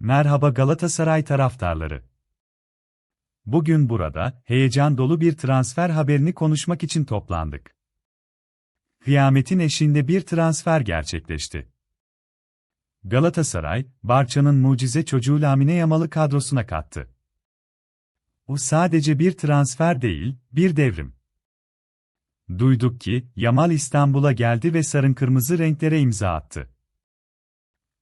Merhaba Galatasaray taraftarları. Bugün burada, heyecan dolu bir transfer haberini konuşmak için toplandık. Kıyametin eşiğinde bir transfer gerçekleşti. Galatasaray, Barça'nın mucize çocuğu Lamine Yamal'ı kadrosuna kattı. O sadece bir transfer değil, bir devrim. Duyduk ki, Yamal İstanbul'a geldi ve sarın kırmızı renklere imza attı.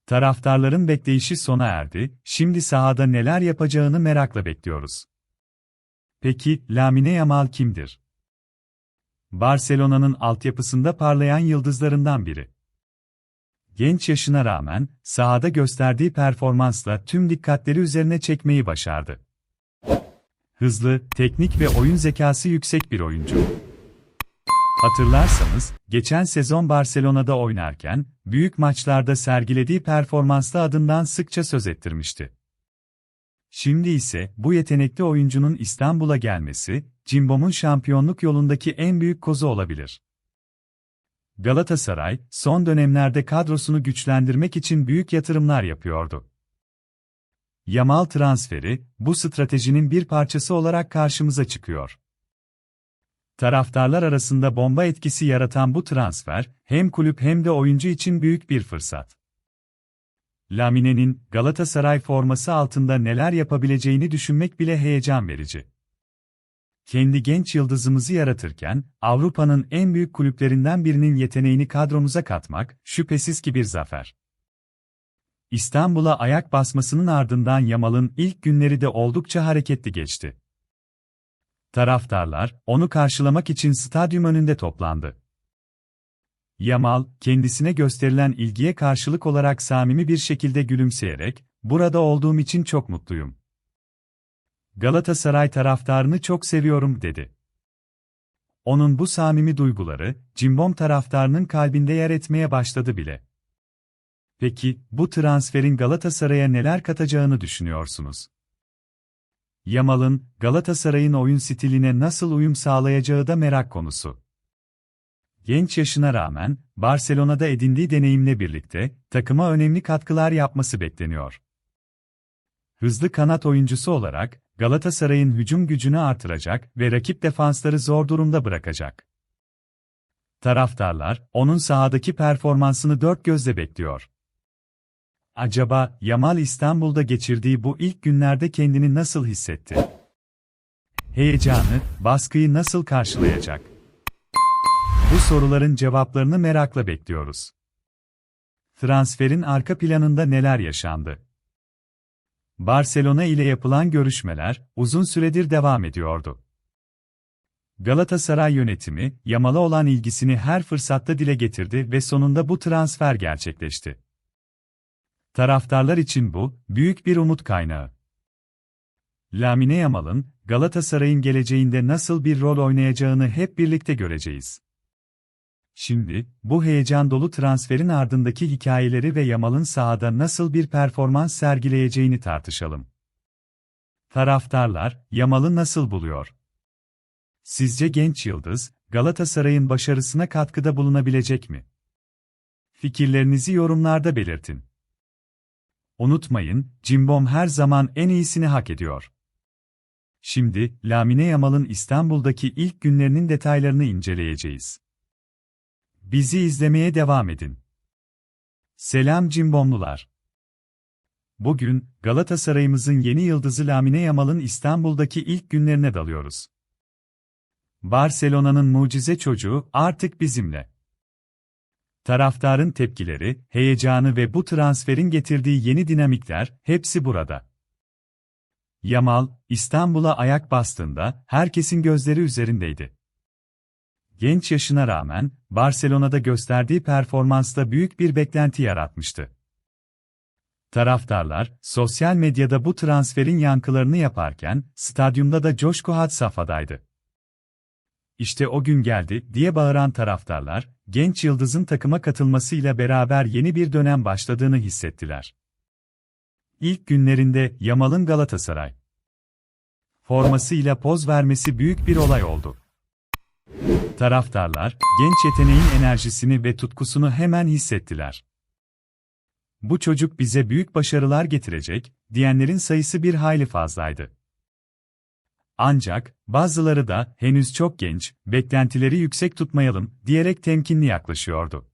Taraftarların bekleyişi sona erdi, şimdi sahada neler yapacağını merakla bekliyoruz. Peki, Lamine Yamal kimdir? Barcelona'nın altyapısında parlayan yıldızlarından biri. Genç yaşına rağmen, sahada gösterdiği performansla tüm dikkatleri üzerine çekmeyi başardı. Hızlı, teknik ve oyun zekası yüksek bir oyuncu. Hatırlarsanız, geçen sezon Barcelona'da oynarken, büyük maçlarda sergilediği performansla adından sıkça söz ettirmişti. Şimdi ise, bu yetenekli oyuncunun İstanbul'a gelmesi, Cimbom'un şampiyonluk yolundaki en büyük kozu olabilir. Galatasaray, son dönemlerde kadrosunu güçlendirmek için büyük yatırımlar yapıyordu. Yamal transferi, bu stratejinin bir parçası olarak karşımıza çıkıyor. Taraftarlar arasında bomba etkisi yaratan bu transfer, hem kulüp hem de oyuncu için büyük bir fırsat. Lamine'nin Galatasaray forması altında neler yapabileceğini düşünmek bile heyecan verici. Kendi genç yıldızımızı yaratırken, Avrupa'nın en büyük kulüplerinden birinin yeteneğini kadromuza katmak, şüphesiz ki bir zafer. İstanbul'a ayak basmasının ardından Yamal'ın ilk günleri de oldukça hareketli geçti. Taraftarlar, onu karşılamak için stadyum önünde toplandı. Yamal, kendisine gösterilen ilgiye karşılık olarak samimi bir şekilde gülümseyerek, burada olduğum için çok mutluyum. Galatasaray taraftarını çok seviyorum, dedi. Onun bu samimi duyguları, Cimbom taraftarının kalbinde yer etmeye başladı bile. Peki, bu transferin Galatasaray'a neler katacağını düşünüyorsunuz? Yamal'ın, Galatasaray'ın oyun stiline nasıl uyum sağlayacağı da merak konusu. Genç yaşına rağmen, Barcelona'da edindiği deneyimle birlikte, takıma önemli katkılar yapması bekleniyor. Hızlı kanat oyuncusu olarak, Galatasaray'ın hücum gücünü artıracak ve rakip defansları zor durumda bırakacak. Taraftarlar, onun sahadaki performansını dört gözle bekliyor. Acaba Yamal İstanbul'da geçirdiği bu ilk günlerde kendini nasıl hissetti? Heyecanı, baskıyı nasıl karşılayacak? Bu soruların cevaplarını merakla bekliyoruz. Transferin arka planında neler yaşandı? Barcelona ile yapılan görüşmeler uzun süredir devam ediyordu. Galatasaray yönetimi, Yamal'a olan ilgisini her fırsatta dile getirdi ve sonunda bu transfer gerçekleşti. Taraftarlar için bu, büyük bir umut kaynağı. Lamine Yamal'ın, Galatasaray'ın geleceğinde nasıl bir rol oynayacağını hep birlikte göreceğiz. Şimdi, bu heyecan dolu transferin ardındaki hikayeleri ve Yamal'ın sahada nasıl bir performans sergileyeceğini tartışalım. Taraftarlar, Yamal'ı nasıl buluyor? Sizce genç yıldız, Galatasaray'ın başarısına katkıda bulunabilecek mi? Fikirlerinizi yorumlarda belirtin. Unutmayın, Cimbom her zaman en iyisini hak ediyor. Şimdi, Lamine Yamal'ın İstanbul'daki ilk günlerinin detaylarını inceleyeceğiz. Bizi izlemeye devam edin. Selam Cimbomlular. Bugün, Galatasaray'ımızın yeni yıldızı Lamine Yamal'ın İstanbul'daki ilk günlerine dalıyoruz. Barcelona'nın mucize çocuğu artık bizimle. Taraftarın tepkileri, heyecanı ve bu transferin getirdiği yeni dinamikler hepsi burada. Yamal, İstanbul'a ayak bastığında herkesin gözleri üzerindeydi. Genç yaşına rağmen Barcelona'da gösterdiği performansla büyük bir beklenti yaratmıştı. Taraftarlar, sosyal medyada bu transferin yankılarını yaparken, stadyumda da coşku had safhadaydı. İşte o gün geldi diye bağıran taraftarlar, genç yıldızın takıma katılmasıyla beraber yeni bir dönem başladığını hissettiler. İlk günlerinde Yamal'ın Galatasaray formasıyla poz vermesi büyük bir olay oldu. Taraftarlar, genç yeteneğin enerjisini ve tutkusunu hemen hissettiler. bu çocuk bize büyük başarılar getirecek, diyenlerin sayısı bir hayli fazlaydı. Ancak, bazıları da, henüz çok genç, beklentileri yüksek tutmayalım, diyerek temkinli yaklaşıyordu.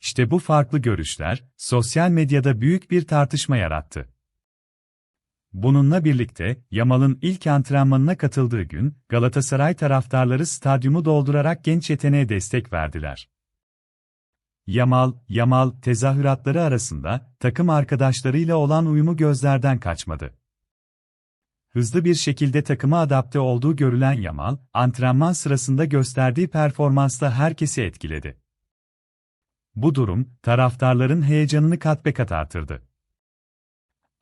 İşte bu farklı görüşler, sosyal medyada büyük bir tartışma yarattı. Bununla birlikte, Yamal'ın ilk antrenmanına katıldığı gün, Galatasaray taraftarları stadyumu doldurarak genç yeteneğe destek verdiler. Yamal, Yamal tezahüratları arasında, takım arkadaşlarıyla olan uyumu gözlerden kaçmadı. Hızlı bir şekilde takıma adapte olduğu görülen Yamal, antrenman sırasında gösterdiği performansla herkesi etkiledi. Bu durum, taraftarların heyecanını kat be kat artırdı.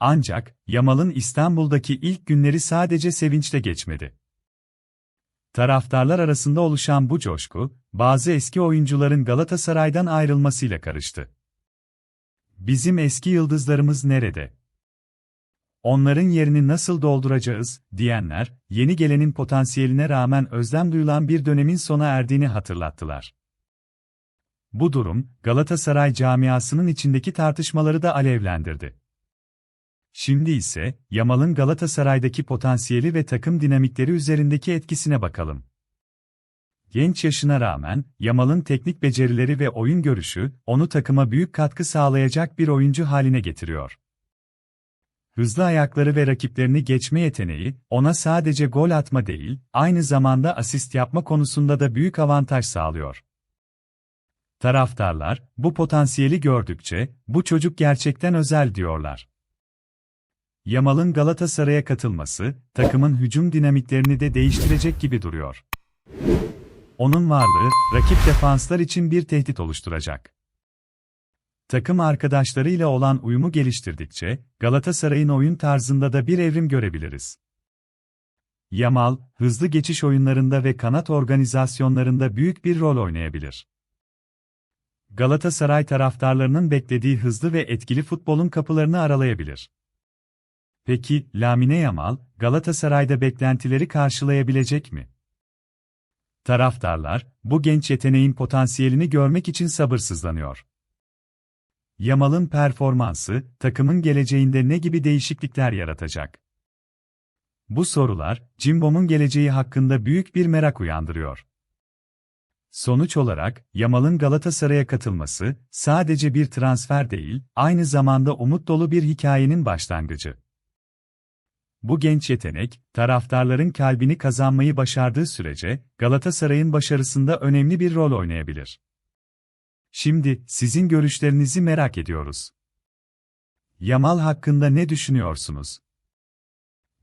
Ancak, Yamal'ın İstanbul'daki ilk günleri sadece sevinçle geçmedi. Taraftarlar arasında oluşan bu coşku, bazı eski oyuncuların Galatasaray'dan ayrılmasıyla karıştı. Bizim eski yıldızlarımız nerede? Onların yerini nasıl dolduracağız, diyenler, yeni gelenin potansiyeline rağmen özlem duyulan bir dönemin sona erdiğini hatırlattılar. Bu durum, Galatasaray camiasının içindeki tartışmaları da alevlendirdi. Şimdi ise, Yamal'ın Galatasaray'daki potansiyeli ve takım dinamikleri üzerindeki etkisine bakalım. Genç yaşına rağmen, Yamal'ın teknik becerileri ve oyun görüşü, onu takıma büyük katkı sağlayacak bir oyuncu haline getiriyor. Hızlı ayakları ve rakiplerini geçme yeteneği, ona sadece gol atma değil, aynı zamanda asist yapma konusunda da büyük avantaj sağlıyor. Taraftarlar, bu potansiyeli gördükçe, bu çocuk gerçekten özel diyorlar. Yamal'ın Galatasaray'a katılması, takımın hücum dinamiklerini de değiştirecek gibi duruyor. Onun varlığı, rakip defanslar için bir tehdit oluşturacak. Takım arkadaşlarıyla olan uyumu geliştirdikçe, Galatasaray'ın oyun tarzında da bir evrim görebiliriz. Yamal, hızlı geçiş oyunlarında ve kanat organizasyonlarında büyük bir rol oynayabilir. Galatasaray taraftarlarının beklediği hızlı ve etkili futbolun kapılarını aralayabilir. Peki, Lamine Yamal, Galatasaray'da beklentileri karşılayabilecek mi? Taraftarlar, bu genç yeteneğin potansiyelini görmek için sabırsızlanıyor. Yamal'ın performansı, takımın geleceğinde ne gibi değişiklikler yaratacak? Bu sorular, Cimbom'un geleceği hakkında büyük bir merak uyandırıyor. Sonuç olarak, Yamal'ın Galatasaray'a katılması, sadece bir transfer değil, aynı zamanda umut dolu bir hikayenin başlangıcı. Bu genç yetenek, taraftarların kalbini kazanmayı başardığı sürece, Galatasaray'ın başarısında önemli bir rol oynayabilir. Şimdi, sizin görüşlerinizi merak ediyoruz. Yamal hakkında ne düşünüyorsunuz?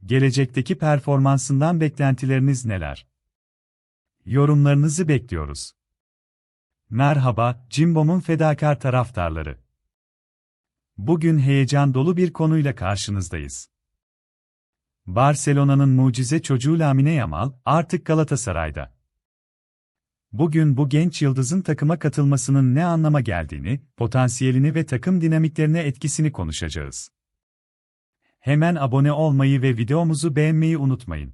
Gelecekteki performansından beklentileriniz neler? Yorumlarınızı bekliyoruz. Merhaba, Cimbom'un fedakar taraftarları. Bugün heyecan dolu bir konuyla karşınızdayız. Barcelona'nın mucize çocuğu Lamine Yamal, artık Galatasaray'da. Bugün bu genç yıldızın takıma katılmasının ne anlama geldiğini, potansiyelini ve takım dinamiklerine etkisini konuşacağız. Hemen abone olmayı ve videomuzu beğenmeyi unutmayın.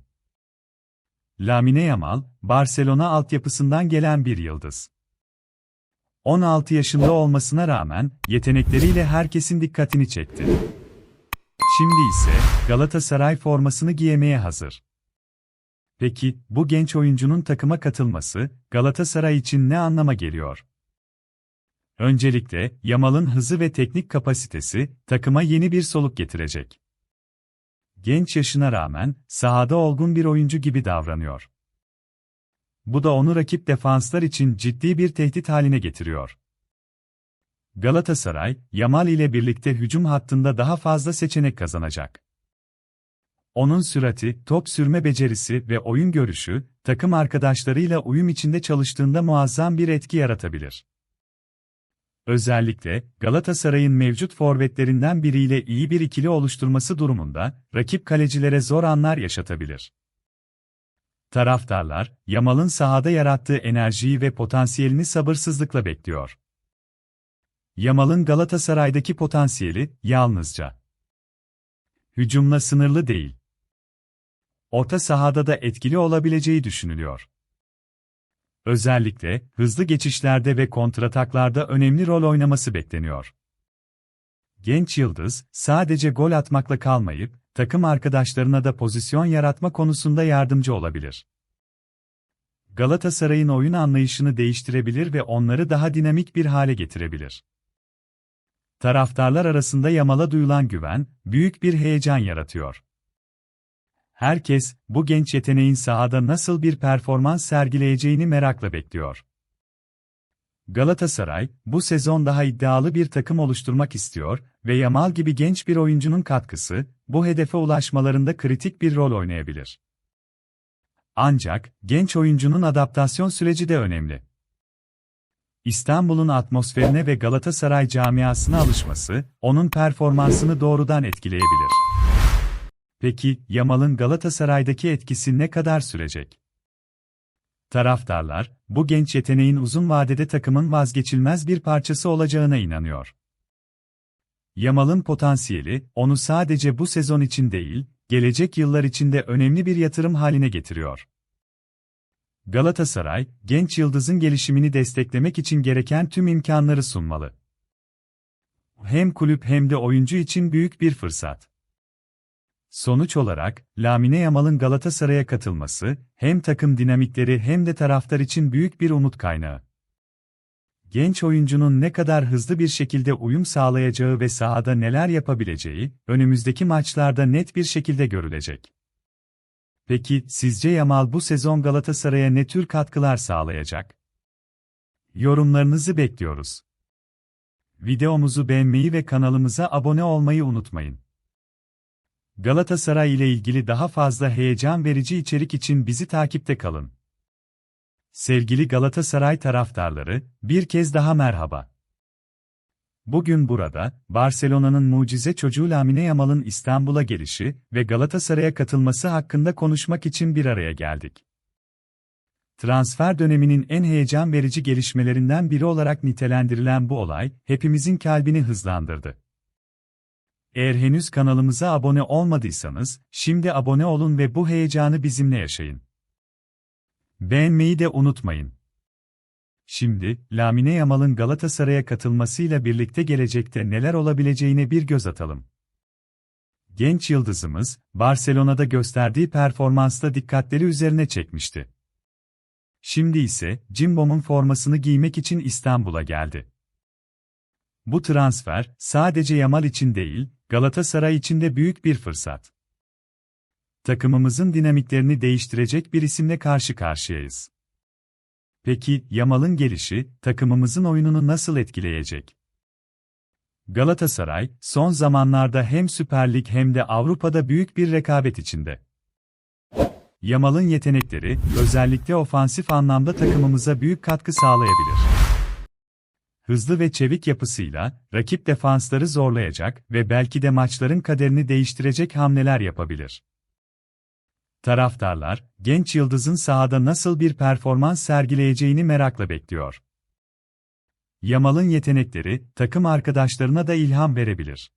Lamine Yamal, Barcelona altyapısından gelen bir yıldız. 16 yaşında olmasına rağmen, yetenekleriyle herkesin dikkatini çekti. Şimdi ise, Galatasaray formasını giyemeye hazır. Peki, bu genç oyuncunun takıma katılması, Galatasaray için ne anlama geliyor? Öncelikle, Yamal'ın hızı ve teknik kapasitesi, takıma yeni bir soluk getirecek. Genç yaşına rağmen, sahada olgun bir oyuncu gibi davranıyor. Bu da onu rakip defanslar için ciddi bir tehdit haline getiriyor. Galatasaray, Yamal ile birlikte hücum hattında daha fazla seçenek kazanacak. Onun sürati, top sürme becerisi ve oyun görüşü, takım arkadaşlarıyla uyum içinde çalıştığında muazzam bir etki yaratabilir. Özellikle, Galatasaray'ın mevcut forvetlerinden biriyle iyi bir ikili oluşturması durumunda, rakip kalecilere zor anlar yaşatabilir. Taraftarlar, Yamal'ın sahada yarattığı enerjiyi ve potansiyelini sabırsızlıkla bekliyor. Yamal'ın Galatasaray'daki potansiyeli, yalnızca hücumla sınırlı değil. Orta sahada da etkili olabileceği düşünülüyor. Özellikle, hızlı geçişlerde ve kontrataklarda önemli rol oynaması bekleniyor. Genç yıldız, sadece gol atmakla kalmayıp, takım arkadaşlarına da pozisyon yaratma konusunda yardımcı olabilir. Galatasaray'ın oyun anlayışını değiştirebilir ve onları daha dinamik bir hale getirebilir. Taraftarlar arasında Yamal'a duyulan güven, büyük bir heyecan yaratıyor. Herkes, bu genç yeteneğin sahada nasıl bir performans sergileyeceğini merakla bekliyor. Galatasaray, bu sezon daha iddialı bir takım oluşturmak istiyor ve Yamal gibi genç bir oyuncunun katkısı, bu hedefe ulaşmalarında kritik bir rol oynayabilir. Ancak, genç oyuncunun adaptasyon süreci de önemli. İstanbul'un atmosferine ve Galatasaray camiasına alışması, onun performansını doğrudan etkileyebilir. Peki, Yamal'ın Galatasaray'daki etkisi ne kadar sürecek? Taraftarlar, bu genç yeteneğin uzun vadede takımın vazgeçilmez bir parçası olacağına inanıyor. Yamal'ın potansiyeli, onu sadece bu sezon için değil, gelecek yıllar içinde önemli bir yatırım haline getiriyor. Galatasaray, genç yıldızın gelişimini desteklemek için gereken tüm imkanları sunmalı. Hem kulüp hem de oyuncu için büyük bir fırsat. Sonuç olarak, Lamine Yamal'ın Galatasaray'a katılması, hem takım dinamikleri hem de taraftar için büyük bir umut kaynağı. Genç oyuncunun ne kadar hızlı bir şekilde uyum sağlayacağı ve sahada neler yapabileceği, önümüzdeki maçlarda net bir şekilde görülecek. Peki, sizce Yamal bu sezon Galatasaray'a ne tür katkılar sağlayacak? Yorumlarınızı bekliyoruz. Videomuzu beğenmeyi ve kanalımıza abone olmayı unutmayın. Galatasaray ile ilgili daha fazla heyecan verici içerik için bizi takipte kalın. Sevgili Galatasaray taraftarları, bir kez daha merhaba. Bugün burada, Barcelona'nın mucize çocuğu Lamine Yamal'ın İstanbul'a gelişi ve Galatasaray'a katılması hakkında konuşmak için bir araya geldik. Transfer döneminin en heyecan verici gelişmelerinden biri olarak nitelendirilen bu olay, hepimizin kalbini hızlandırdı. Eğer henüz kanalımıza abone olmadıysanız, şimdi abone olun ve bu heyecanı bizimle yaşayın. Beğenmeyi de unutmayın. Şimdi, Lamine Yamal'ın Galatasaray'a katılmasıyla birlikte gelecekte neler olabileceğine bir göz atalım. Genç yıldızımız, Barcelona'da gösterdiği performansla dikkatleri üzerine çekmişti. Şimdi ise, Cimbom'un formasını giymek için İstanbul'a geldi. Bu transfer, sadece Yamal için değil, Galatasaray için de büyük bir fırsat. Takımımızın dinamiklerini değiştirecek bir isimle karşı karşıyayız. Peki, Yamal'ın gelişi, takımımızın oyununu nasıl etkileyecek? Galatasaray, son zamanlarda hem Süper Lig hem de Avrupa'da büyük bir rekabet içinde. Yamal'ın yetenekleri, özellikle ofansif anlamda takımımıza büyük katkı sağlayabilir. Hızlı ve çevik yapısıyla, rakip defansları zorlayacak ve belki de maçların kaderini değiştirecek hamleler yapabilir. Taraftarlar, genç yıldızın sahada nasıl bir performans sergileyeceğini merakla bekliyor. Yamal'ın yetenekleri, takım arkadaşlarına da ilham verebilir.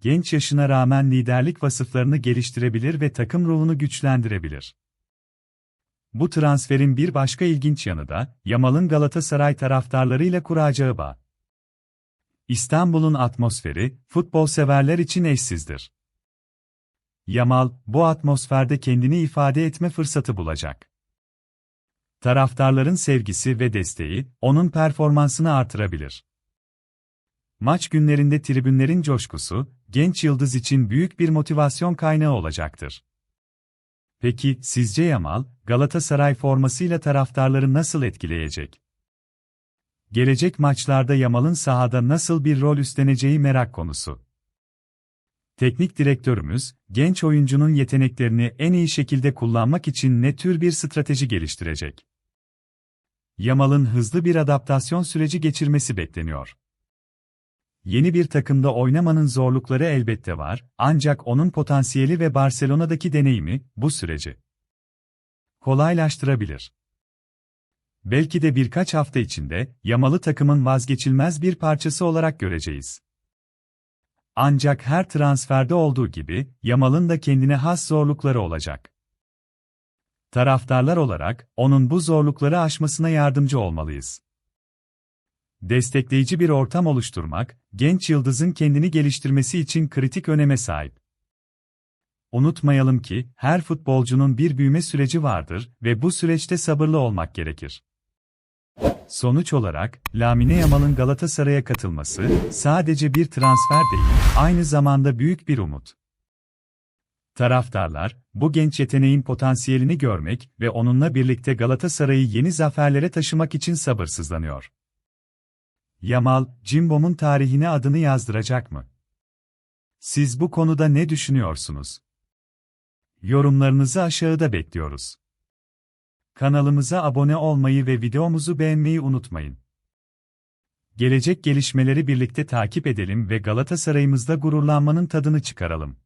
Genç yaşına rağmen liderlik vasıflarını geliştirebilir ve takım ruhunu güçlendirebilir. Bu transferin bir başka ilginç yanı da, Yamal'ın Galatasaray taraftarlarıyla kuracağı bağ. İstanbul'un atmosferi, futbol severler için eşsizdir. Yamal, bu atmosferde kendini ifade etme fırsatı bulacak. Taraftarların sevgisi ve desteği, onun performansını artırabilir. Maç günlerinde tribünlerin coşkusu, genç yıldız için büyük bir motivasyon kaynağı olacaktır. Peki, sizce Yamal, Galatasaray formasıyla taraftarları nasıl etkileyecek? Gelecek maçlarda Yamal'ın sahada nasıl bir rol üstleneceği merak konusu. Teknik direktörümüz, genç oyuncunun yeteneklerini en iyi şekilde kullanmak için ne tür bir strateji geliştirecek? Yamal'ın hızlı bir adaptasyon süreci geçirmesi bekleniyor. Yeni bir takımda oynamanın zorlukları elbette var, ancak onun potansiyeli ve Barcelona'daki deneyimi bu süreci kolaylaştırabilir. Belki de birkaç hafta içinde Yamal'ı takımın vazgeçilmez bir parçası olarak göreceğiz. Ancak her transferde olduğu gibi, Yamal'ın da kendine has zorlukları olacak. Taraftarlar olarak, onun bu zorlukları aşmasına yardımcı olmalıyız. Destekleyici bir ortam oluşturmak, genç yıldızın kendini geliştirmesi için kritik öneme sahip. Unutmayalım ki, her futbolcunun bir büyüme süreci vardır ve bu süreçte sabırlı olmak gerekir. Sonuç olarak, Lamine Yamal'ın Galatasaray'a katılması, sadece bir transfer değil, aynı zamanda büyük bir umut. Taraftarlar, bu genç yeteneğin potansiyelini görmek ve onunla birlikte Galatasaray'ı yeni zaferlere taşımak için sabırsızlanıyor. Yamal, Cimbom'un tarihine adını yazdıracak mı? Siz bu konuda ne düşünüyorsunuz? Yorumlarınızı aşağıda bekliyoruz. Kanalımıza abone olmayı ve videomuzu beğenmeyi unutmayın. Gelecek gelişmeleri birlikte takip edelim ve Galatasaray'ımızda gururlanmanın tadını çıkaralım.